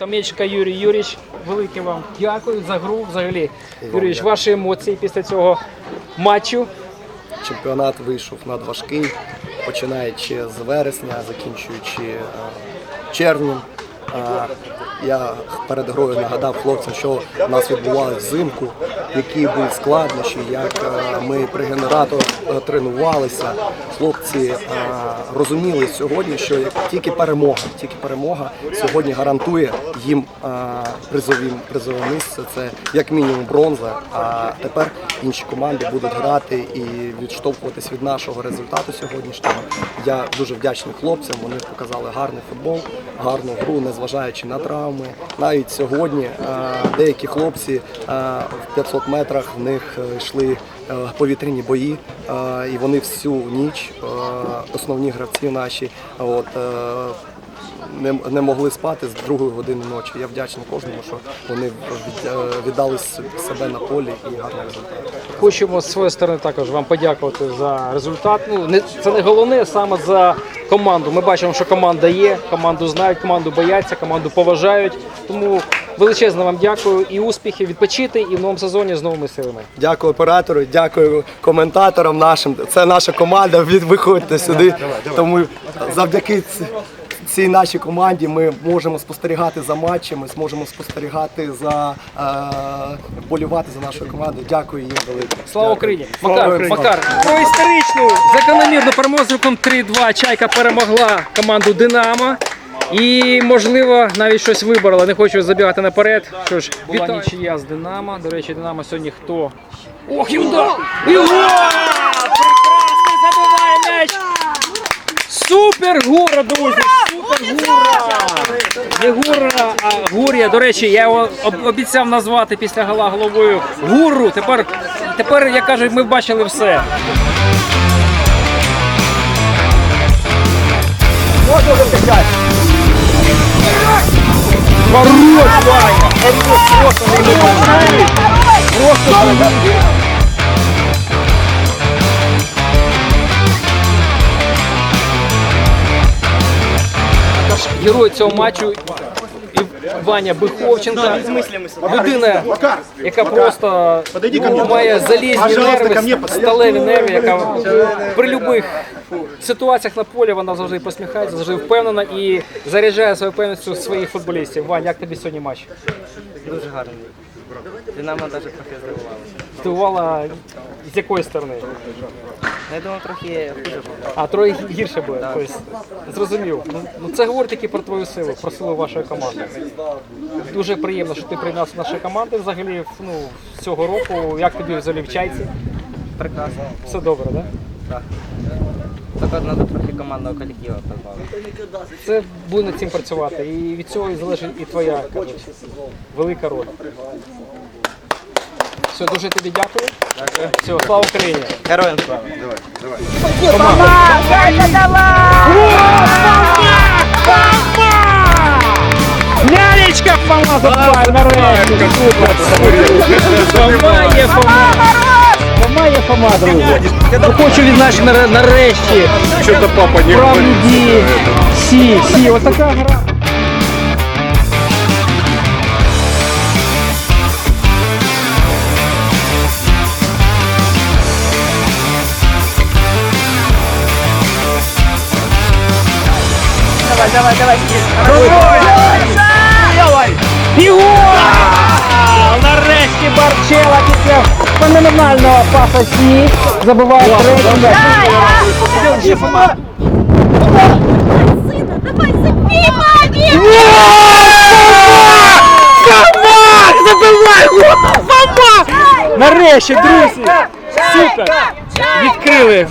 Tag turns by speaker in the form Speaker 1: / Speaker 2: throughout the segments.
Speaker 1: Томєчка Юрій Юрійович, велике вам дякую за гру. Взагалі, Юрійович, ваші емоції після цього матчу.
Speaker 2: Чемпіонат вийшов надважкий, починаючи з вересня, закінчуючи е, червнем. Я перед грою нагадав хлопцям, що в нас відбувалося взимку, які були складнощі, як е, ми при генераторах е, тренувалися. Хлопці е, розуміли сьогодні, що тільки перемога, тільки перемога сьогодні гарантує їм е, призові, призове місце. Це як мінімум бронза. А тепер інші команди будуть грати і відштовхуватись від нашого результату сьогоднішнього. Я дуже вдячний хлопцям. Вони показали гарний футбол, гарну гру, незважаючи на травми. Навіть сьогодні е, деякі хлопці е, в 500 метрах в них е, йшли повітряні бої, і вони всю ніч, основні гравці наші, от, не, не могли спати з другої години ночі. Я вдячний кожному, що вони е, віддали себе на полі і гарний результат.
Speaker 1: Хочемо з своєї сторони також вам подякувати за результат. Ну не це не головне саме за команду. Ми бачимо, що команда є, команду знають, команду бояться, команду поважають. Тому величезно вам дякую і успіхів відпочити і в новому сезоні з новими силами.
Speaker 2: Дякую оператору, дякую коментаторам нашим. Це наша команда. Ви- Виходьте сюди. Тому завдяки цій нашій команді ми можемо спостерігати за матчами, зможемо спостерігати за е, болювати за нашу команду. Дякую їм велике.
Speaker 1: Слава Україні! Макар! Макар, про історичну закономірну перемогу з рахунком 3-2 Чайка перемогла команду Динамо. І, можливо, навіть щось виборола. Не хочу забігати наперед. Що ж, була нічия з Динамо. До речі, Динамо сьогодні хто? Ох, і удар! І гол! Прекрасний забиває м'яч! Супер гура, друзі! Не гура, а гурія. До речі, я його обіцяв назвати після гола головою гуру. Тепер, тепер як кажуть, ми бачили все. Хорош, Ваня! Хорош, просто. Просто герой цього матчу і Ваня Биховченка. Людина, яка просто ну, має залізні нерви, сталеві нерви, яка при будь-яких ситуаціях на полі вона завжди посміхається, завжди впевнена і заряджає свою впевненістю своїх футболістів. Вань, як тобі сьогодні матч?
Speaker 3: Дуже гарний. Динамо навіть трохи здивувалося.
Speaker 1: Здивувала з якої сторони?
Speaker 3: Ну, Я думав, трохи хуже було.
Speaker 1: А троє гірше буде. Тобто, зрозумів. Ну, ну це говорить тільки про твою силу, про силу вашої команди. Дуже приємно, що ти приєднався до нашої команди взагалі ну, цього року. Як тобі взагалі в чайці?
Speaker 3: Прекрасно.
Speaker 1: Все добре, так?
Speaker 3: Так. Треба трохи командного колективу позбавити.
Speaker 1: Це буде над цим працювати. І від цього і залежить і твоя кажуть, велика роль. Все, дуже тобі дякую. Все, слава Україні!
Speaker 3: Героям слава.
Speaker 1: Лялечка Фома забиває нарешті! Фома є Фома! Фома є Фома, друзі! Ну, Хочу відзначити наре- нарешті
Speaker 4: Что-то папа не
Speaker 1: правильні дії. Сі, сі, ось така гра. Його! Нарешті Барчела після феноменального паса сні забиває третій м'яч. Ще Фома.
Speaker 5: Давай, забей, маме!
Speaker 1: Забивай! Фома! Нарешті, друзі! Супер! Відкрили.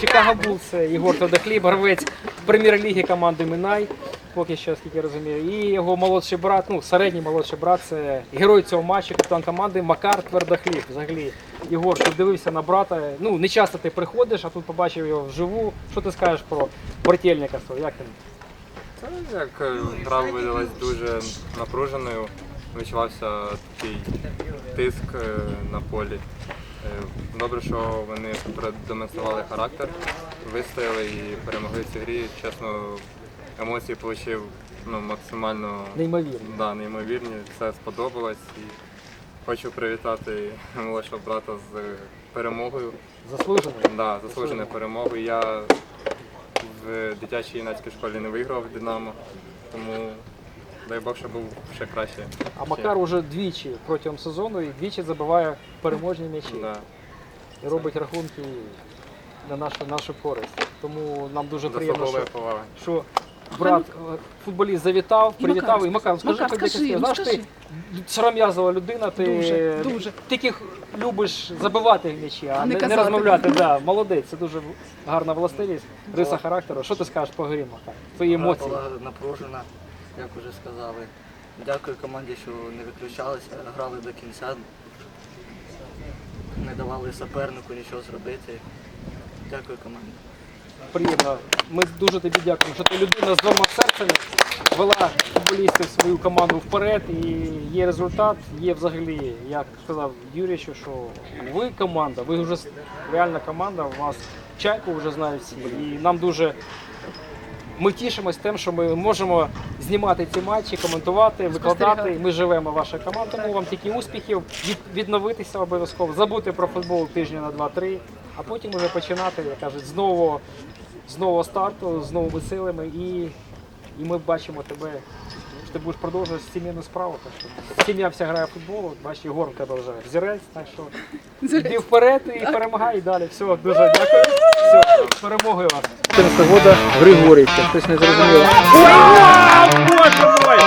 Speaker 1: Чикаго Булс, Єгор Тодохліб, гравець прем'єр-ліги команди Минай. Поки що, скільки розумію. І його молодший брат, ну середній молодший брат, це герой цього матчу, капітан команди Макар Твердохліб. Взагалі, Єгор, ти дивився на брата. Ну, не часто ти приходиш, а тут побачив його вживу. Що ти скажеш про брательника свого? Як він?
Speaker 6: Та як е, гра видалась дуже напруженою, відчувався такий тиск е, на полі. Е, Добре, що вони продемонстрували характер, вистояли і перемогли в цій грі. Чесно, емоції отримав ну, максимально
Speaker 1: Неймовірно.
Speaker 6: да, неймовірні, все сподобалось. І хочу привітати молодшого брата з перемогою.
Speaker 1: Заслужено.
Speaker 6: Да, заслуженою перемогою. Я в дитячій юнацькій школі не виграв Динамо, тому дай Бог, щоб був ще краще.
Speaker 1: А Макар уже двічі протягом сезону і двічі забиває переможні м'ячі.
Speaker 6: Да.
Speaker 1: І робить рахунки на нашу, нашу користь. Тому нам дуже приємно, що,
Speaker 6: Заслуговує поваги.
Speaker 1: що брат е, футболіст завітав,
Speaker 4: І
Speaker 1: привітав.
Speaker 4: Макар
Speaker 1: І Макар, скажи,
Speaker 4: Макар, скажи, ну
Speaker 1: Знаєш, ти
Speaker 4: скажи.
Speaker 1: сором'язова людина, ти
Speaker 4: Дуже, дуже.
Speaker 1: тільки любиш забивати м'ячі, а,
Speaker 4: А не
Speaker 1: не, не
Speaker 4: казати.
Speaker 1: розмовляти. Да, молодець, це дуже гарна властивість, риса характеру. Що ти скажеш по грі, Макар? Твої емоції.
Speaker 3: була напружена, як вже сказали. Дякую команді, що не виключалися, грали до кінця. Не давали супернику нічого зробити. Дякую команді.
Speaker 1: приємно. Ми дуже тобі дякуємо, що ти людина з двома серцями вела футболістів свою команду вперед і є результат. Є взагалі, як сказав Юрій, що, що ви команда, ви вже реальна команда, у вас чайку вже знають всі. І нам дуже ми тішимось тим, що ми можемо знімати ці матчі, коментувати, викладати. Ми живемо ваша команда. Тому вам тільки успіхів, від, відновитися обов'язково, забути про футбол тижня на 2-3, а потім вже починати, як кажуть, з нового, з нового старту, з новими силами. І, і ми бачимо тебе, ти будеш продовжувати сімейну справу. Так що сім'я вся грає в футбол, бачиш, Єгор в тебе вже взірець, так що йди вперед і перемагай і далі. Все, дуже дякую. Все, з перемогою вас. 14 года Григорівка, хтось не зрозуміло. Боже мой!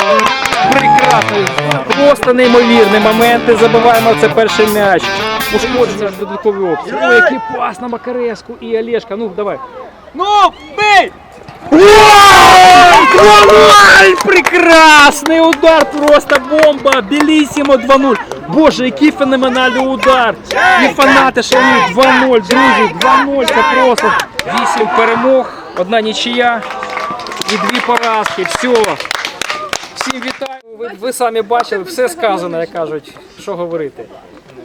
Speaker 1: Прекрасно! Просто неймовірні моменти. Забиваємо це перший м'яч. Ушкодження додаткові опції. Ой, який пас на Макареску і Олешка. Ну, давай. Ну, бей! Ой, прекрасний удар, просто бомба, Белісімо 2-0. Боже, який феноменальний удар. І фанати шалують 2-0, друзі, 2-0, це просто 8 перемог, одна нічия і дві поразки. Все. Всім вітаю. Ви, ви самі бачили, все сказано, як кажуть, що говорити.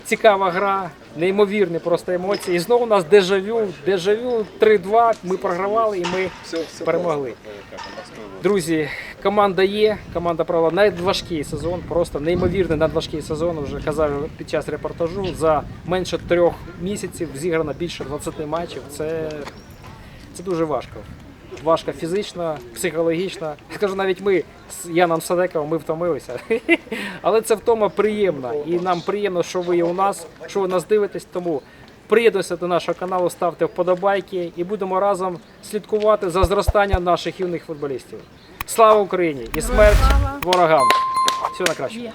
Speaker 1: Цікава гра, неймовірні просто емоції. І знову у нас дежавю, дежавю 3-2. Ми програвали і ми перемогли. Друзі, команда є. Команда провела надважкий сезон, просто неймовірний надважкий сезон. Вже казав під час репортажу. За менше трьох місяців зіграно більше 20 матчів. Це, це дуже важко. Важко фізично, психологічно. Скажу, навіть ми з Яном Садековим ми втомилися. Але це втома приємна. І нам приємно, що ви є у нас, що ви нас дивитесь. Тому приєднуйтеся до нашого каналу, ставте вподобайки і будемо разом слідкувати за зростанням наших юних футболістів. Слава Україні і смерть ворогам! Всього на краще.